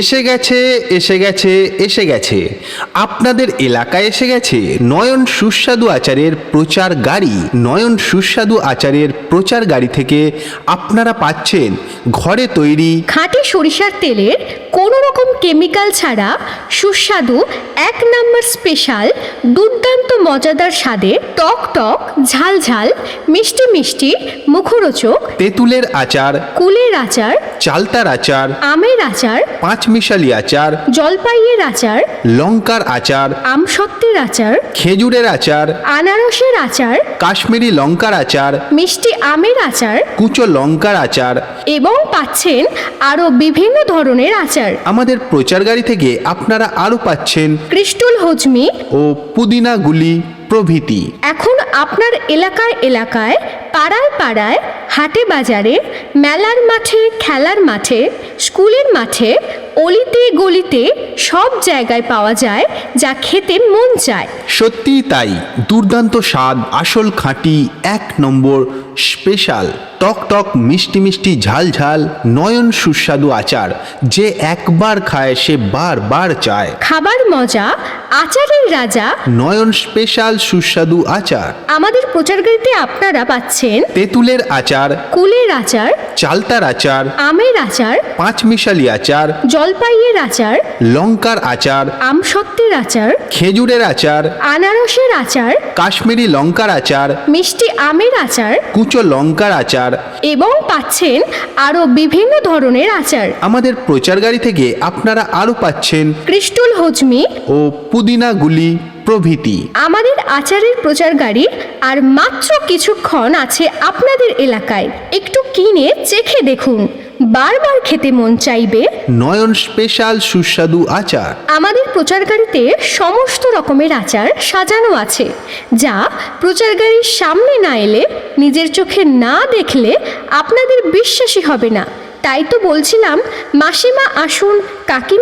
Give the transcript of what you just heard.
এসে গেছে এসে গেছে এসে গেছে। আপনাদের এলাকায় এসে গেছে। নয়ন সুস্বাদু আচারের প্রচার গাড়ি। নয়ন সুস্বাদু আচারের প্রচার গাড়ি থেকে আপনারা পাচ্ছেন ঘরে তৈরি খাঁটি সরিষার তেলের কোনো রকম কেমিক্যাল ছাড়া সুস্বাদু এক নাম্বার স্পেশাল দুর্দান্ত মজাদার স্বাদে টক টক ঝাল ঝাল মিষ্টি মিষ্টি মুখরোচক তেঁতুলের আচার কুলের আচার চালতার আচার আমের আচার পাঁচমিশালি আচার জলপাইয়ের আচার লঙ্কার আচার আমসত্ত্বের আচার খেজুরের আচার আনারসের আচার কাশ্মীরি লঙ্কার আচার মিষ্টি আমের আচার কুচো লঙ্কার আচার। এবং পাচ্ছেন আরও বিভিন্ন ধরনের আচার। আমাদের প্রচার গাড়ি থেকে আপনারা আরও পাচ্ছেন ক্রিস্টল হজমি ও পুদিনা গুলি প্রভৃতি। এখন আপনার এলাকায় এলাকায় পাড়ায় পাড়ায় হাটে বাজারে মেলার মাঠে খেলার মাঠে স্কুলের মাঠে অলিতে গলিতে সব জায়গায় পাওয়া যায় যা খেতে মন চায়। সত্যিই তাই। দুর্দান্ত স্বাদ আসল খাঁটি এক নম্বর স্পেশাল টক টক মিষ্টি মিষ্টি ঝাল ঝাল নয়ন সুস্বাদু আচার যে একবার খায় সে বারবার চায়। খাবার মজা আচারের রাজা। নয়ন স্পেশাল সুস্বাদু আচার। আমাদের প্রচারগাড়িতে আপনারা পাচ্ছেন তেঁতুলের আচার। কুলের আচার চালতার আচার আমের আচার পাঁচমিশালি আচার জলপাইয়ের আচার লঙ্কার আচার আমসত্ত্বের আচার খেজুরের আচার আনারসের আচার কাশ্মীরি লঙ্কার আচার মিষ্টি আমের আচার কুচো লঙ্কার আচার এবং পাচ্ছেন আরও বিভিন্ন ধরনের আচার। আমাদের প্রচার গাড়ি থেকে আপনারা আরও পাচ্ছেন ক্রিস্টল হজমি ও পুদিনা গুলি প্রভৃতি। আমাদের আচারের প্রচার গাড়ি আর মাত্র কিছুক্ষণ আছে আপনাদের এলাকায়। একটু কিনে চেখে দেখুন। বারবার খেতে মন চাইবে? নয়ন স্পেশাল সুস্বাদু আচার। আমাদের প্রচার গাড়িতে সমস্ত রকমের আচার সাজানো আছে যা প্রচার গাড়ির সামনে না এলে নিজের চোখে না দেখলে আপনাদের বিশ্বাসই হবে না। তাই তো বলছিলাম মাসিমা আসুন কাকিমা